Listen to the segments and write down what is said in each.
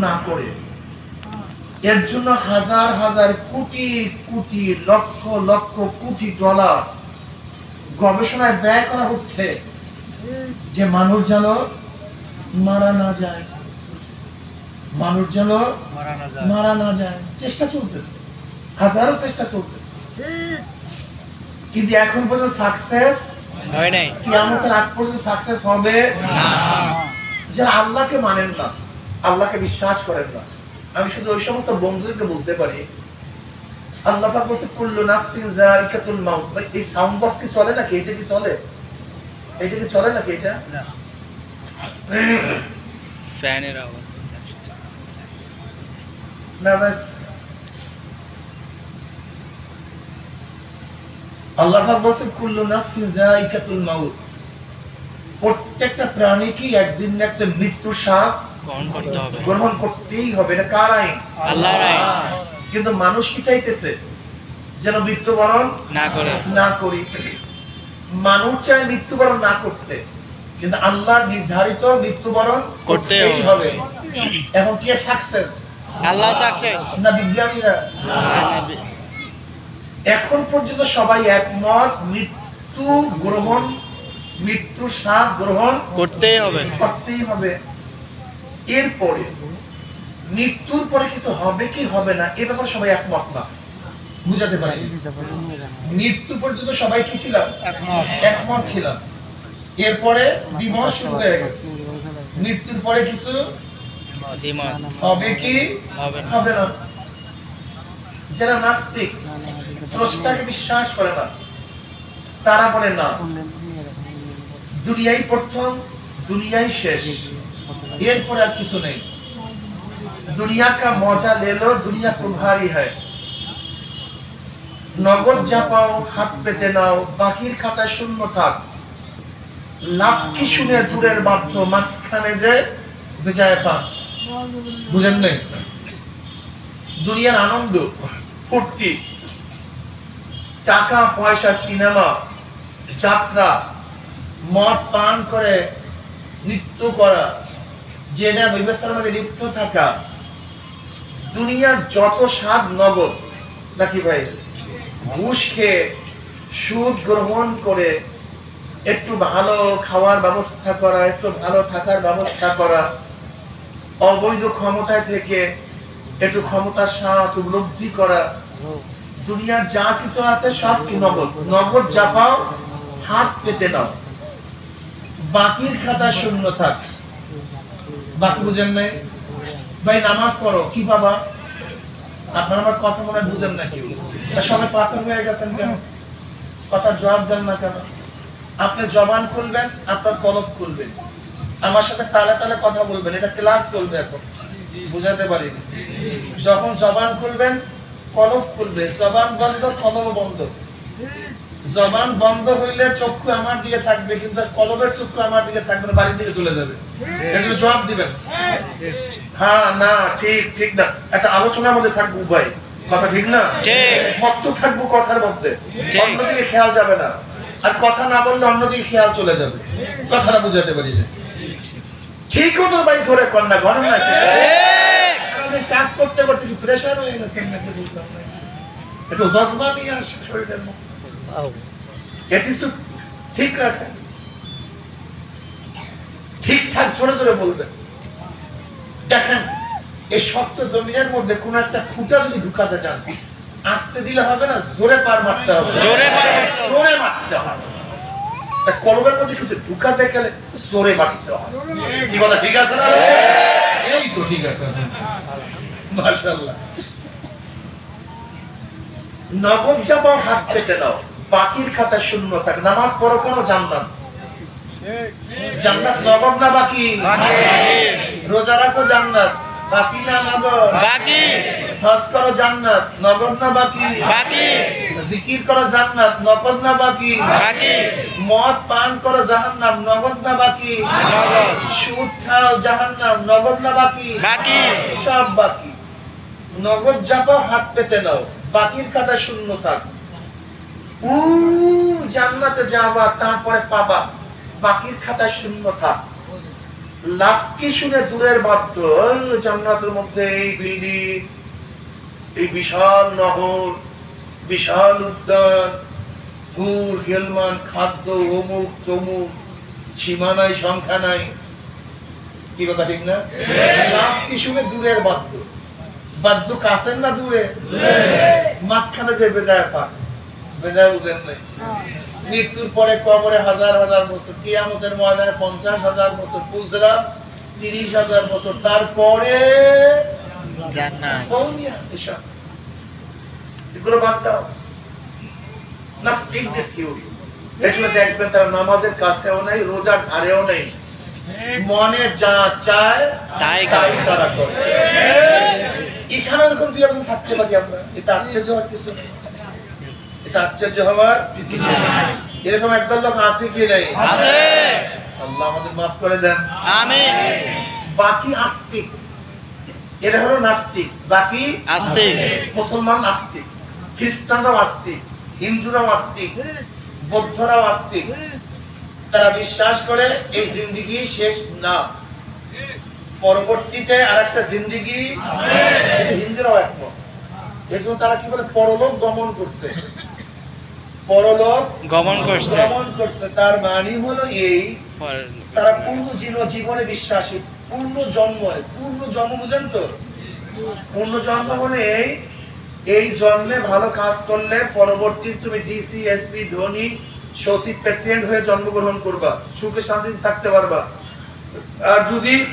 না করে এর জন্য হাজার হাজার কোটি কোটি লক্ষ লক্ষ কোটি ডলার গবেষণায় ব্যয় করা হচ্ছে যে মানুষ যেন মারা না যায়। মানুষ যেন মারা না যায়। চেষ্টা চলতেছে। হাজারো চেষ্টা চলতেছে। কিন্তু এখন পর্যন্ত সাকসেস হয় নাই। কিয়ামতের আগ পর্যন্ত সাকসেস হবে? না। যারা আল্লাহকে মানেন না। আল্লাহকে বিশ্বাস করেন না। আমি শুধু ওই সমস্ত বন্ধুদেরকে বলতে পারি আল্লাহ পাক বলছে কুল্লু নাফসিন যায়িকাতুল মাউত। ভাই এই সাউন্ড বক্স কি চলে নাকি? এটা কি চলে? এটা কি চলে নাকি এটা? ফ্যানের আওয়াজ না বাস। আল্লাহ পাক বলছে কুল্লু নাফসিন যায়িকাতুল মাউত। প্রত্যেকটা প্রাণীকে একদিন না একটা মৃত্যুর স্বাদ? গ্রহণ করতে হবে। গ্রহণ করতেই হবে এটা কার আইন? আল্লাহর আইন। কিন্তু মানুষ কি চাইতেছে? যেন মৃত্যুবরণ না করে। না করি। মানুষ চায় মৃত্যুবরণ না করতে কিন্তু আল্লাহ নির্ধারিত মৃত্যুবরণ করতেই হবে। এখন কে সাকসেস আল্লাহ সাকসেস না বিজ্ঞানীরা? এখন পর্যন্ত সবাই একমত মৃত্যু গ্রহণ মৃত্যু স্বাদ গ্রহণ করতেই হবে। করতেই হবে। এরপরে মৃত্যুর পরে কিছু হবে কি হবে না এ ব্যাপারে সবাই একমত না। বুঝাতে পারি মৃত্যু পর্যন্ত সবাই কি ছিলাম? একমত। ছিলাম। এরপরে দ্বিমত শুরু হয়ে গেছে। মৃত্যুর পরে কিছু হবে কি? হবে না। যারা নাস্তিক স্রষ্টাকে বিশ্বাস করে না তারা বলে না। দুনিয়াই প্রথম দুনিয়াই শেষ। এরপরে আর কিছু নেই। দুনিয়া কা মজা লে লো, দুনিয়া যা পাও, হাত পেতে নাও, বাকির খাতা শূন্য থাক। লাভ কি শুনে দূরের মাত্র মাঝখানে যে বেজায় পা বুঝেন নেই? দুনিয়ার আনন্দ, ফুর্তি, টাকা, পয়সা, সিনেমা, যাত্রা, মদ পান করে নৃত্য করা জেনা বিবেচনার মধ্যে লিপ্ত থাকা দুনিয়ার যত স্বাদ নগদ, নাকি ভাই? ঘুষ খেয়ে সুদ গ্রহণ করে একটু ভালো খাওয়ার ব্যবস্থা করা, একটু ভালো থাকার ব্যবস্থা করা, অবৈধ ক্ষমতায় থেকে একটু ক্ষমতার স্বাদ উপলব্ধি করা, দুনিয়ার যা কিছু আছে সব নগদ। নগদ যা পাও, হাত পেতে নাও। বাকির খাতা শূন্য থাক। বাকি বুঝেন নাই? ভাই, নামাজ পড়ো, কি বাবা? আপনার আমার কথা মনে বুঝেন না কেউ সবাই পাথর হয়ে গেছেন কেন? কথার জবাব দেন না কেন? আপনি জবান খুলবেন, আপনার কলফ খুলবেন। আমার সাথে তালে তালে কথা বলবেন, এটা ক্লাস চলবে এখন। বুঝাতে পারিনি। যখন জবান খুলবেন কলব খুলবে জবান বন্ধ, কলম বন্ধ। জবান বন্ধ হইলে চক্ষু আমার দিকে থাকবে, কিন্তু কলবের চক্ষু আমার দিকে থাকবে বাড়ির দিকে চলে যাবে। জন্য জবাব দিবেন। হ্যাঁ না ঠিক ঠিক না। একটা আলোচনার মধ্যে থাকব উভয়। কথা ঠিক না? ঠিক। মত্ত থাকব কথার মধ্যে। অন্যদিকে খেয়াল যাবে না। আর কথা না বললে অন্যদিকে খেয়াল চলে যাবে। কথাটা বুঝাতে পারি না। ঠিকও তো ভাই সরে কর না ঘটনা? কাজ করতে করতে কি প্রেশার হয়ে গেছে একটু জজবা নিয়ে আসে শরীরের মধ্যে। ঠিক রাখেন। ঠিকঠাক জোরে জোরে বলবেন দেখেন এই শক্ত জমিনের মধ্যে কোন একটা খুঁটা যদি ঢুকাতে যান আসতে দিলে হবে না জোরে পার মারতে হবে। জোরে মারতে হবে। জোরে মারতে হবে। কলমের মধ্যে কিছু ঢুকাতে গেলে জোরে মারতে হবে। কি কথা ঠিক আছে না? এই তো ঠিক আছে। মাশাআল্লাহ। নগদ জামা হাত পেতে নাও বাকির খাতা শূন্য থাকে। নামাজ পড়ো কেন জান্নাত জান্নাত নগদ না বাকি? রোজা রাখো জান্নাত। বাকি না নগদ? বাকি। হজ করো জান্নাত। নগদ না বাকি? বাকি। জিকির করো জান্নাত। নগদ না বাকি? বাকি। মদ পান করো জাহান্নাম। নগদ না বাকি? নগদ। সুদ খাও জাহান্নাম। নগদ না বাকি? বাকি। সব বাকি। নগদ যাপা হাত পেতে নাও। বাকির খাতা শূন্য থাক। উ জান্নাতে যাবা তারপরে পাবা। বাকির খাতা শূন্য থাক। লাফকি শুনে দূরের বাদ্য ওই জান্নাতের মধ্যে এই বিল্ডিং এই বিশাল নহর বিশাল উদ্যান গুড় গেলমান খাদ্য অমুক তমুক সীমা নাই সংখ্যা নাই। কি কথা ঠিক না? লাফকি শুনে দূরের বাদ্য বাদ্য কাছেন না দূরে? মাঝখানে যে বেজায় পাক বেজায় বুঝেন নাই। মৃত্যুর পরে কবরে হাজার হাজার বছর কিয়ামতের ময়দানে পঞ্চাশ হাজার বছর পুজরা তিরিশ হাজার বছর তারপরে জান্নাত। ধর্মীয় এসব এগুলো বাদ দাও। নাস্তিকদের থিওরি এগুলো দেখবেন তারা নামাজের কাছেও নেই রোজার ধারেও নেই। মনে যা চায় তাই তাই তারা করে। এখানে এরকম দুই একজন থাকতে পারি আমরা। এটা আশ্চর্য হওয়ার কিছু নেই। আশ্চর্য হওয়ার এরকম একদল লোক আছে কি নেই? আছে। আল্লাহ আমাদের মাফ করে দেন। আমিন। বাকি আস্তিক। এরা হলো নাস্তিক। বাকি আস্তিক। মুসলমান নাস্তিক খ্রিস্টানরাও আস্তিক। হিন্দুরাও আস্তিক। বৌদ্ধরাও আস্তিক। তারা বিশ্বাস করে এই জিন্দিগি শেষ না। পরবর্তীতে আর একটা জিন্দিগি হিন্দুরাও একমত। এর জন্য তারা কি বলে পরলোক গমন করছে। পরলোক গমন করছে। গমন করছে। তার মানে হলো এই তারা পূর্ণ জীব- জীবনে বিশ্বাসী পূর্ণ জন্ম পূর্ণ জন্ম বুঝেন তো? পূর্ণ জন্ম মানে এই এই জন্মে ভালো কাজ করলে পরবর্তী তুমি ডিসি এসপি ধনী সচিব প্রেসিডেন্ট হয়ে জন্মগ্রহণ করবা। সুখে শান্তিতে থাকতে পারবা। আর যদি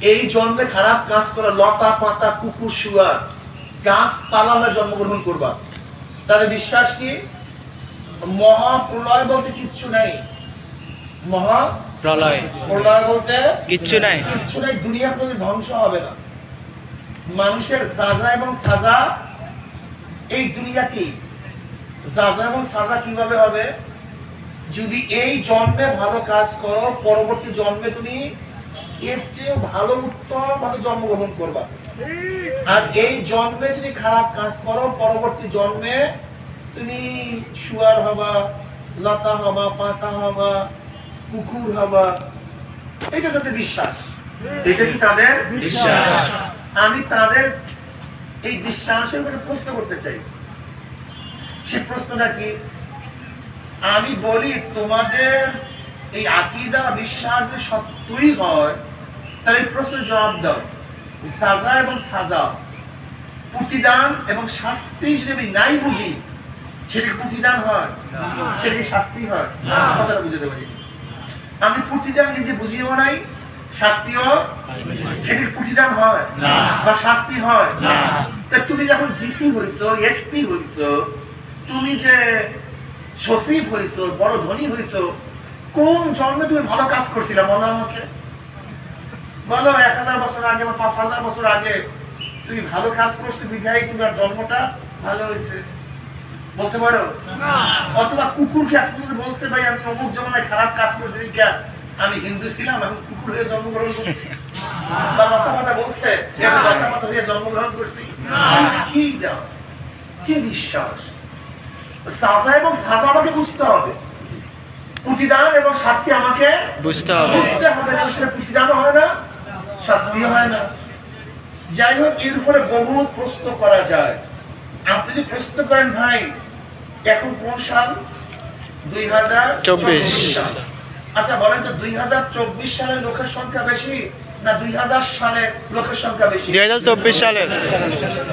এই জন্মে খারাপ কাজ করা লতা পাতা কুকুর শুয়ার গাছপালা হয়ে জন্মগ্রহণ করবা। তাদের বিশ্বাস কি? মহাপ্রলয় বলতে কিচ্ছু নাই। মহা প্রলয়। প্রলয় বলতে কিচ্ছু নাই। কিচ্ছু নাই দুনিয়া কোনো ধ্বংস হবে না। মানুষের সাজা এবং সাজা এই দুনিয়াতে সাজা এবং সাজা কীভাবে হবে? যদি এই জন্মে ভালো কাজ করো পরবর্তী জন্মে তুমি এর চেয়ে ভালো উত্তম ভাবে জন্মগ্রহণ করবা। আর এই জন্মে যদি খারাপ কাজ করো পরবর্তী জন্মে তুমি শুয়ার হবা লতা হবা পাতা হবা কুকুর হবা এটা তাদের বিশ্বাস। এটা কি তাদের? বিশ্বাস। আমি তাদের এই বিশ্বাসের উপরে প্রশ্ন করতে চাই। সে প্রশ্নটা কি? আমি বলি তোমাদের এই আকিদা বিশ্বাস যে সত্যই হয় তাহলে এই প্রশ্নের জবাব দাও। সাজা এবং সাজা। প্রতিদান এবং শাস্তি যদি আমি নাই বুঝি সেটা প্রতিদান হয়। সেটা শাস্তি হয়। কথাটা বুঝতে পারি। আমি প্রতিদান নিজে বুঝিও নাই শাস্তিও সেটির প্রতিদান হয় বা শাস্তি হয়। তা তুমি যখন ডিসি হইছো এসপি হইছো তুমি যে সচিব হইছো বড় ধনী হইছো কোন জন্মে তুমি ভালো কাজ করছিলে বলো আমাকে? বলো এক হাজার বছর আগে বা পাঁচ হাজার বছর আগে তুমি ভালো কাজ করছ বিধায় তোমার জন্মটা ভালো হয়েছে। বলতে পারো? অথবা কুকুর কি আজকে পর্যন্ত বলছে ভাই আমি অমুক জমানায় খারাপ কাজ করছি দেখে আমি হিন্দু ছিলাম আমি কুকুর হয়ে জন্মগ্রহণ করছি। বা লতা পাতা বলছে আমি লতা হয়ে জন্মগ্রহণ করছি। কি দাও? কি বিশ্বাস? সাজা এবং সাজা আমাকে বুঝতে হবে। প্রতিদান এবং শাস্তি আমাকে বুঝতে হবে। বুঝতে হবে না সেটা প্রতিদানও হয় না। শাস্তিও হয় না। যাই হোক এর উপরে বহু প্রশ্ন করা যায়। আপনি যদি প্রশ্ন করেন ভাই এখন কোন সাল? দুই হাজার চব্বিশ। আচ্ছা বলেন তো দুই হাজার চব্বিশ সালে লোকের সংখ্যা বেশি না দুই হাজার সালে লোকের সংখ্যা বেশি? দুই হাজার চব্বিশ সালে।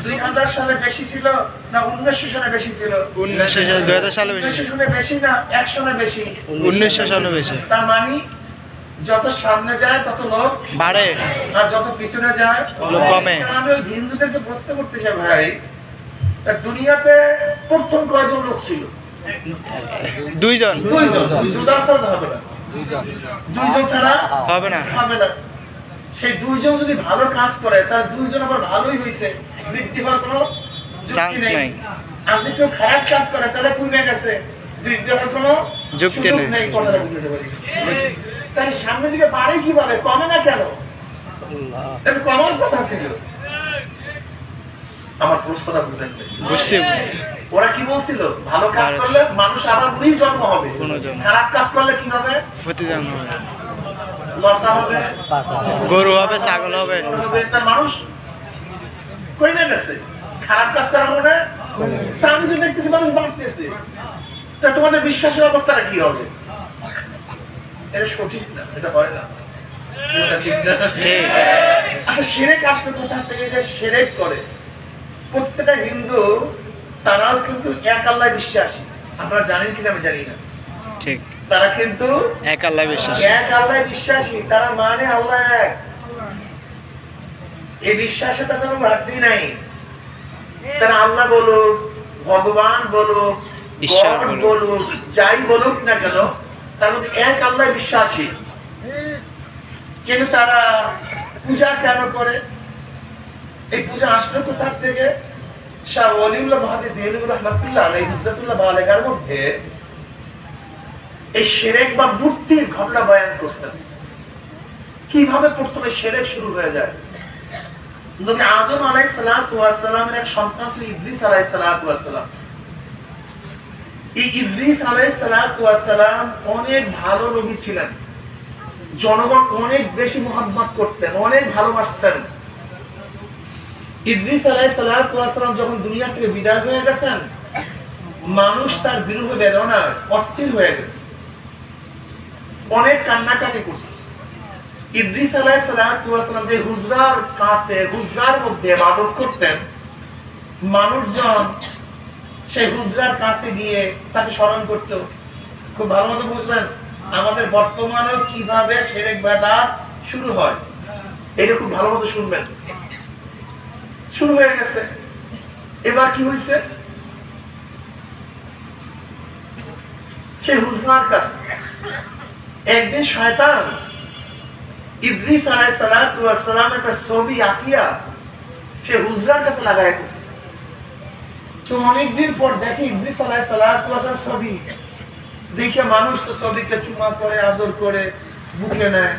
দুই হাজার সালে বেশি ছিল না উনিশশো সালে বেশি ছিল? উনিশশো দুই হাজার সালে বেশি। সালে বেশি না একশো সালে বেশি? উনিশশো সালে বেশি। তার মানে যত সামনে যায় তত লোক বাড়ে। আর যত পিছনে যায় কমে। আমি ওই হিন্দুদেরকে প্রশ্ন করতে চাই ভাই দুনিয়াতে প্রথম কয়জন লোক ছিল? দুইজন। দুইজন। দুজন ছাড়া হবে না। দুইজন। ছাড়া হবে না। হবে না। সেই দুইজন যদি ভালো কাজ করে তার দুইজন আবার ভালোই হয়েছে বৃদ্ধি হওয়ার কোনো যুক্তি নাই। আর যদি কেউ খারাপ কাজ করে তাহলে কমে গেছে বৃদ্ধি হওয়ার কোনো যুক্তি নেই। কথাটা বুঝতে পারি তাহলে সামনের দিকে বাড়ে কীভাবে কমে না কেন? এটা কমার কথা ছিল। আমার প্রশ্নটা বুঝেন বুঝছি ওরা কি বলছিল? ভালো কাজ করলে মানুষ আবার পুনঃ জন্ম হবে। খারাপ কাজ করলে কি হবে? প্রতিদান হবে। লতা হবে। গরু হবে ছাগল হবে। হবে তার মানুষ কই না গেছে। খারাপ কাজ করার মনে তা আমি তো দেখতেছি মানুষ বাড়তেছে। তা তোমাদের বিশ্বাসের অবস্থাটা কি হবে? এটা সঠিক না এটা হয় না। ঠিক না। আচ্ছা সেরেক আসলে কোথা থেকে যে সেরেক করে? প্রত্যেকটা হিন্দু তারাও কিন্তু এক আল্লাহ বিশ্বাসী। আপনারা জানেন কিনা আমি জানি না। ঠিক। তারা কিন্তু এক আল্লাহ বিশ্বাস। এক আল্লাহ বিশ্বাসী তারা মানে আল্লাহ এক। এই বিশ্বাসে কোনো ঘাটতি নাই। তারা আল্লাহ বলুক ভগবান বলুক ঈশ্বর বলুক। বলুক যাই বলুক না কেন তার মধ্যে এক আল্লাহ বিশ্বাসী। কিন্তু তারা পূজা কেন করে? এই পূজা আসলো কোথার থেকে? শাহ ওলিউল্লাহ মহাদিস ইজ্জাতুল্লাহ বালেগার মধ্যে এই সেরেক বা মূর্তির ঘটনা বয়ান করছেন। কীভাবে প্রথমে সেরেক শুরু হয়ে যায়? আদম আলাই সালামের এক সন্তান ছিল ইদ্রিস আলাই সালাম। অনেক ভালো ছিলেন। জনগণ অনেক বেশি মোহাম্মত করতেন, অনেক ভালোবাসতেন। ইদ্রিস যখন দুনিয়া থেকে বিদায় হয়ে গেছেন, মানুষ তার বিরুদ্ধে বেদনার অস্থির হয়ে গেছে। অনেক কান্নাকাটি করছে। ইদ্রিস আলাই সালাম যে হুজরার কাছে, হুজরার মধ্যে ইবাদত করতেন, মানুষজন সেই হুজরার কাছে গিয়ে তাকে স্মরণ করত খুব ভালো মতো বুঝবেন আমাদের বর্তমানেও কীভাবে সেরেক বেদাত শুরু হয়। এটা খুব ভালো মতো শুনবেন। শুরু হয়ে গেছে। এবার কি হয়েছে? সেই হুজরার কাছে। একদিন শয়তান ইদ্রিস ওয়াস সালাম একটা ছবি আঁকিয়া সে হুজরার কাছে লাগায় দিচ্ছে তো অনেকদিন পর দেখে ইদ্রিস আলাইহিস সালাতু ছবি। দেখে মানুষ তো ছবিকে চুমা করে আদর করে বুকে নেয়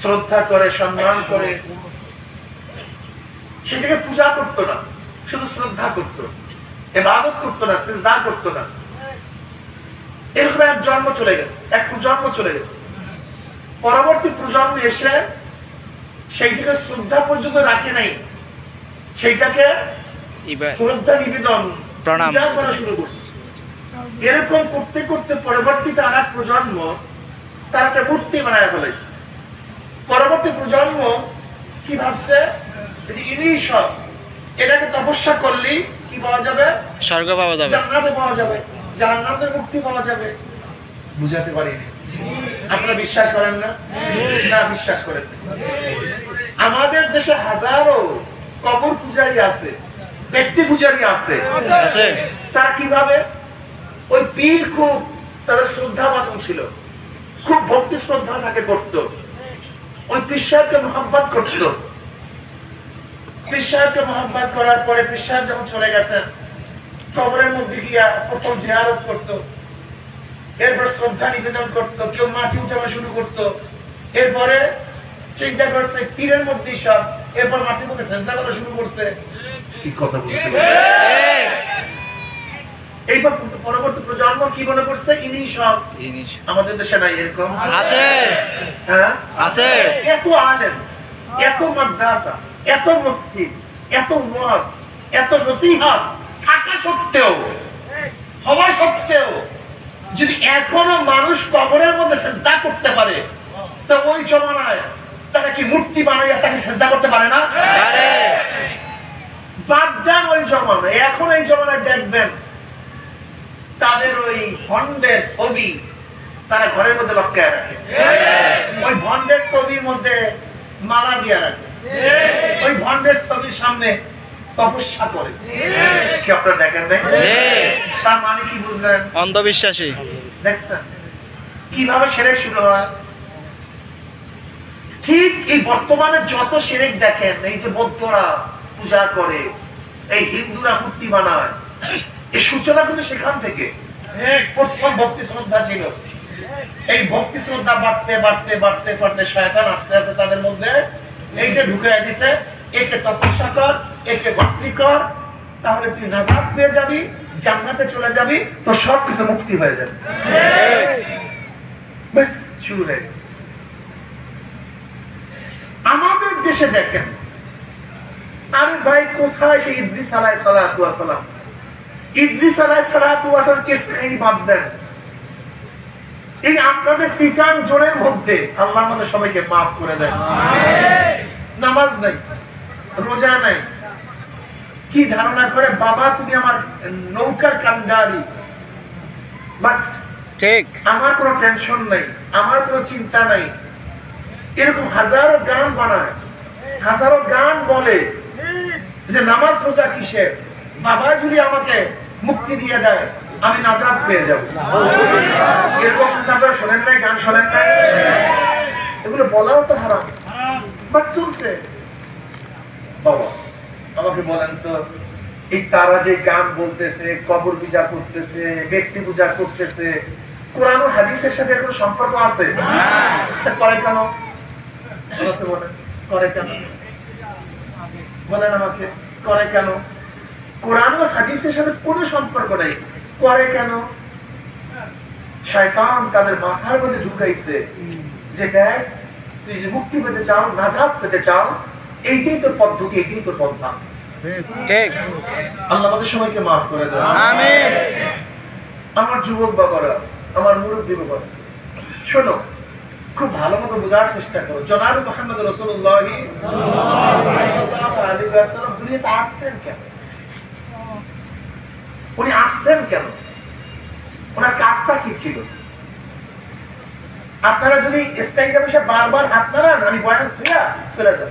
শ্রদ্ধা করে সম্মান করে। সেটাকে পূজা করতো না শুধু শ্রদ্ধা করতো এবাদত করতো না সিজদা করতো না। এরকম এক জন্ম চলে গেছে এক প্রজন্ম চলে গেছে। পরবর্তী প্রজন্ম এসে সেইটাকে শ্রদ্ধা পর্যন্ত রাখে নাই। সেইটাকে শ্রদ্ধা নিবেদন প্রণাম। করা শুরু করছে। এরকম করতে করতে পরবর্তীতে এক প্রজন্ম তার একটা মূর্তি বানায় ফেলেছে পরবর্তী প্রজন্ম কি ভাবছে? যে ইনি সব এটাকে তপস্যা করলেই কি পাওয়া যাবে? স্বর্গ পাওয়া যাবে। জান্নাতে পাওয়া যাবে। জান্নাতে মুক্তি পাওয়া যাবে। বুঝাতে পারিনি। আপনারা বিশ্বাস করেন না? না বিশ্বাস করেন আমাদের দেশে হাজারো কবর পূজারি আছে। ব্যক্তি পূজারি আছে। তারা কীভাবে? ওই পীর খুব তাদের শ্রদ্ধা বাদন ছিল। খুব ভক্তি শ্রদ্ধা তাকে করত। ওই পীর সাহেবকে মোহাম্মত করত। পীর সাহেবকে করার পরে পীর সাহেব যখন চলে গেছেন কবরের মধ্যে গিয়া প্রথম জিয়ারত করত। এরপর শ্রদ্ধা নিবেদন করত কেউ মাটি উঠানো শুরু করত। এরপরে চিন্তা করছে পীরের মধ্যেই সব। এরপর মাটির মধ্যে চেষ্টা করা শুরু করছে। কি কথা? এই! এইবার পরবর্তী প্রজন্ম কি মনে করছে? ইনি সব আমাদের দেশে নাই এরকম? আছে। হ্যাঁ? আছে। এত আলেম এত মাদ্রাসা এত মসজিদ এত ওয়াজ এত নসিহত থাকা সত্ত্বেও হওয়া সত্ত্বেও যদি এখনও মানুষ কবরের মধ্যে চেষ্টা করতে পারে তো ওই জমানায় তারা কি মূর্তি বানাইয়া তাকে চেষ্টা করতে পারে না? আরে বাদ দেন ওই জমানায় এখন এই জমানায় দেখবেন তাদের ওই ভন্ডের ছবি তারা ঘরের মধ্যে লটকায় রাখে। ওই ভন্ডের ছবির মধ্যে মালা দিয়ে রাখে। ওই ভন্ডের ছবির সামনে তপস্যা করে। কি আপনারা দেখেন নাই? তার মানে কি বুঝলেন? অন্ধবিশ্বাসী। দেখছেন কীভাবে সেরেক শুরু হয়? ঠিক এই বর্তমানে যত সেরেক দেখেন এই যে বৌদ্ধরা পূজা করে, এই হিন্দুরা মূর্তি বানায়। এই সূচনা কিন্তু সেখান থেকে। প্রথম ভক্তি শ্রদ্ধা ছিল। এই ভক্তি শ্রদ্ধা বাড়তে বাড়তে বাড়তে বাড়তে শয়তান আস্তে আস্তে তাদের মধ্যে এই যে ঢুকে দিছে। একে তপস্যা কর, একে ভক্তি কর, তাহলে তুই নাজাত পেয়ে যাবি, জান্নাতে চলে যাবি তো সব কিছু মুক্তি হয়ে যাবে। আমাদের দেশে দেখেন আরে ভাই কোথায় সেই ইদ্রিস আলাই সালাম? ইদ্রিস আলাই সালাম বাদ দেন? এই আপনাদের সিটান জোরের মধ্যে আল্লাহ আমাদের সবাইকে মাফ করে দেন। নামাজ নাই রোজা নাই। কি ধারণা করে বাবা তুমি আমার নৌকার কান্ডারি বাস ঠিক। আমার কোনো টেনশন নাই আমার কোনো চিন্তা নাই। এরকম হাজারো গান বানায় হাজারো গান বলে। যে নামাজ রোজা কিসের? বাবা যদি আমাকে মুক্তি দিয়ে দেয় আমি নাজাদ পেয়ে যাব। এরকম আপনারা শোনেন নাই গান শোনেন নাই? এগুলো বলাও তো হারাম। বাস চলছে। বাবা আমাকে বলেন তো এই তারা যে গান বলতেছে কবর পূজা করতেছে ব্যক্তি পূজা করতেছে কোরআন ও হাদিসের সাথে কোনো সম্পর্ক আছে? করে কেন? করে কেন? বলেন আমাকে করে কেন? কোরআন ও হাদিসের সাথে কোনো সম্পর্ক নেই। করে কেন? শয়তান তাদের মাথার মধ্যে ঢুকাইছে যে দেখ তুই যদি মুক্তি পেতে চাও নাজাত পেতে চাও এইটাই তোর পদ্ধতি এইটাই তোর পন্থা। ঠিক। আল্লাহ আমাদের সবাইকে মাফ করে আমিন। আমার যুবক বাবারা আমার মুরব্বী বাবারা শোনো খুব ভালো মতো বোঝার চেষ্টা করো। জনাব মোহাম্মদ রসুল্লাহ দুনিয়াতে আসছেন কেন? উনি আসছেন কেন? ওনার কাজটা কি ছিল? আপনারা যদি স্টেজে বসে বারবার হাত নাড়ান, আমি বয়ান খুঁয়া চলে যাব।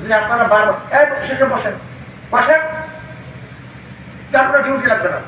যদি আপনারা বারবার, এই শেষে বসেন। বসেন। তারপরে ডিউটি লাগবে না।